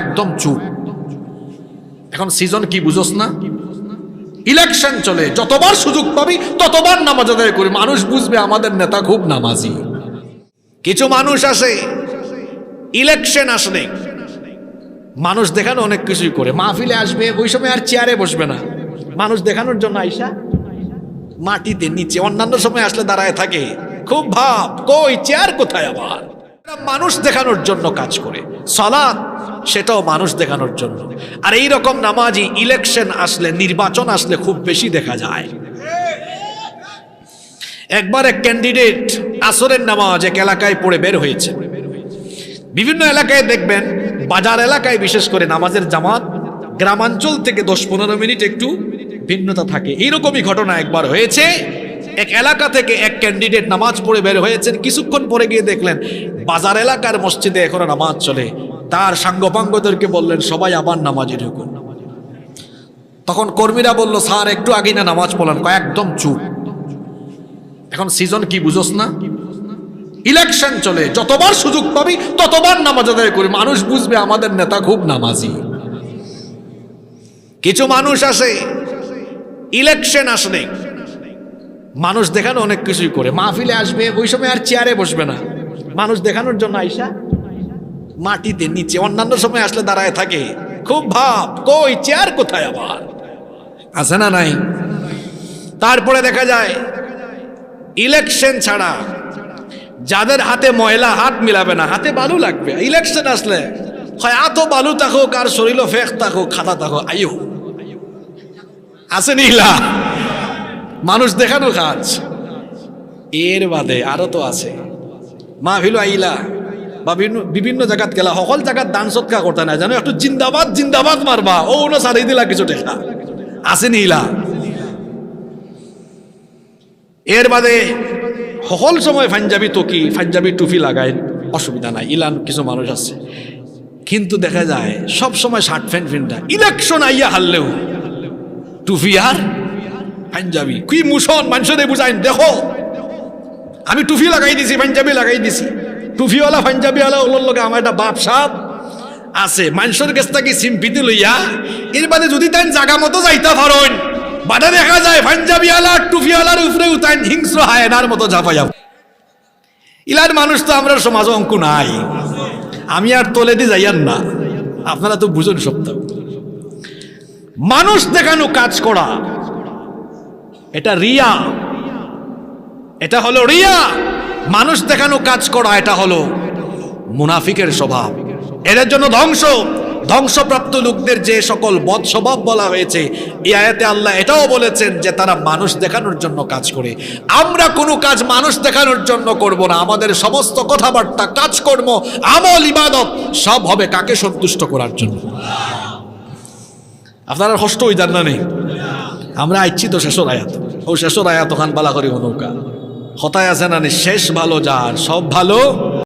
একদম চুপ। এখন সিজন কি বুঝোস না? ইলেকশন চলে, যতবার সুযোগ পাবি, ততবার নামাজ আদায় করি। মানুষ বুঝবে আমাদের নেতা খুব নামাজি। কিছু মানুষ আসে ইলেকশন আসলে মানুষ দেখানো অনেক কিছুই করে। মাহফিলে আসবে, ওই সময় আর চেয়ারে বসবে না। মানুষ দেখানোর জন্য আইসা মাটিতে নিচে, অন্যান্য সময় আসলে দাঁড়ায় থাকে। খুব ভাব, কই চেয়ার কোথায় আবার? মানুষ দেখানোর জন্য কাজ করে। সালাত সেটাও মানুষ দেখানোর জন্য। আর এই রকম নামাজি ইলেকশন আসলে, নির্বাচন আসলে খুব বেশি দেখা যায়। একবার এক ক্যান্ডিডেট আসরের নামাজ এক এলাকায় পড়ে বের হয়েছে। বিভিন্ন এলাকায় দেখবেন, বাজার এলাকায় বিশেষ করে নামাজের জামাত, গ্রামাঞ্চল থেকে দশ পনেরো মিনিট একটু ভিন্নতা থাকে। এইরকমই ঘটনা একবার হয়েছে। এক এলাকা থেকে এক ক্যান্ডিডেট নামাজ পড়ে বের হয়েছেন। কিছুক্ষণ পরে গিয়ে দেখলেন, বাজার এলাকার মসজিদে এখনও নামাজ চলে। তার সাঙ্গপাঙ্গদেরকে বললেন, সবাই আবার নামাজে ঢুকুন। তখন কর্মীরা বলল, স্যার, একটু আগে না নামাজ পড়লেন একদম চুপ। এখন সিজন কি বুঝোস না? ইলেকশন চলে, যতবার সুযোগ পাবি, ততবার নামাজ আদায় করি। মানুষ বুঝবে আমাদের নেতা খুব নামাজি। কিছু মানুষ আসে ইলেকশন আসলে। মানুষ দেখানো অনেক কিছুই করে। মাহফিলে আসবে, ওই সময় আর চেয়ারে বসবে না। মানুষ দেখানোর জন্য আইসা মাটিতে নিচে অন্যান্য সময় আসলে দাঁড়ায় থাকে। খুব ভাব, কই, চেয়ার কোথায় আবার? আছে না নাই? তারপরে দেখা যায় ইলেকশন ছাড়া যাদের হাতে ময়লা হাত মিলাবে না, হাতে বালু লাগবে। ইলেকশন আসলে হয় এত বালু থাকুক আর শরীরও ফেক থাকুক, খাতা থাকুক আইও আছে নীলা মানুষ দেখানো কাজ। এর বাদে আরও তো আছে। মা ভিলো আইলা। বা বিভিন্ন জায়গাত গেলা, সকল জায়গাত দান সৎকা করতে না জানো? একটু জিন্দাবাদ জিন্দাবাদ মারবা। ও না সারি দিলা কিছু দেখা আছে নীলা এর বাদে, সকল সময় পাঞ্জাবি টকি, পাঞ্জাবি টুপি লাগায় অসুবিধা নাই। ইলান কিছু মানুষ আছে। কিন্তু দেখা যায়, সব সময় শার্ট প্যান্ট ফিনটা ইলেকশন আইয়া হারলেও, টুপি আর পাঞ্জাবি। কি মুসন মানুষদের বুঝাই দেখো। আমি টুপি লাগাই দিছি, পাঞ্জাবি লাগাই দিছি। টুপিওয়ালা পাঞ্জাবিওয়ালা, ওগুলোর লগে আমার একটা বাপ সাপ আছে। মানুষের কাছ থেকে সিম্পিতি লইয়া, এর বাদে যদি তাই জাগা মতো যাইতা পারেন বাদে দেখা যায় পাঞ্জাবিওয়ালা টুপিওয়ালার উপরে উতাই হিংস্র হায়নার মতো ঝাপা যাব ইলার মানুষ তো আমরা সমাজ অঙ্ক নাই। আমি আর তোলে দিয়ে যাইয়ান না। আপনারা তো বুঝুন সপ্তাহ মানুষ দেখানো কাজ করা, এটা রিয়া। এটা হলো রিয়া। মানুষ দেখানো কাজ করা, এটা হলো মুনাফিকের স্বভাব। এদের জন্য ধ্বংস। ধ্বংসপ্রাপ্ত লোকদের যে সকল বদ স্বভাব বলা হয়েছে, এই আয়াতে আল্লাহ এটাও বলেছেন যে তারা মানুষ দেখানোর জন্য কাজ করে। আমরা কোনো কাজ মানুষ দেখানোর জন্য করব না। আমাদের সমস্ত কথাবার্তা, কাজকর্ম, আমল, ইবাদত সব হবে কাকে সন্তুষ্ট করার জন্য? আপনারা কষ্ট যান না নেই? আমরা আইছি তো শেষর আয়াত। ও শেষর আয়াত ওখান বালা করি নৌকা। হতায় আছে না শেষ ভালো যার সব ভালো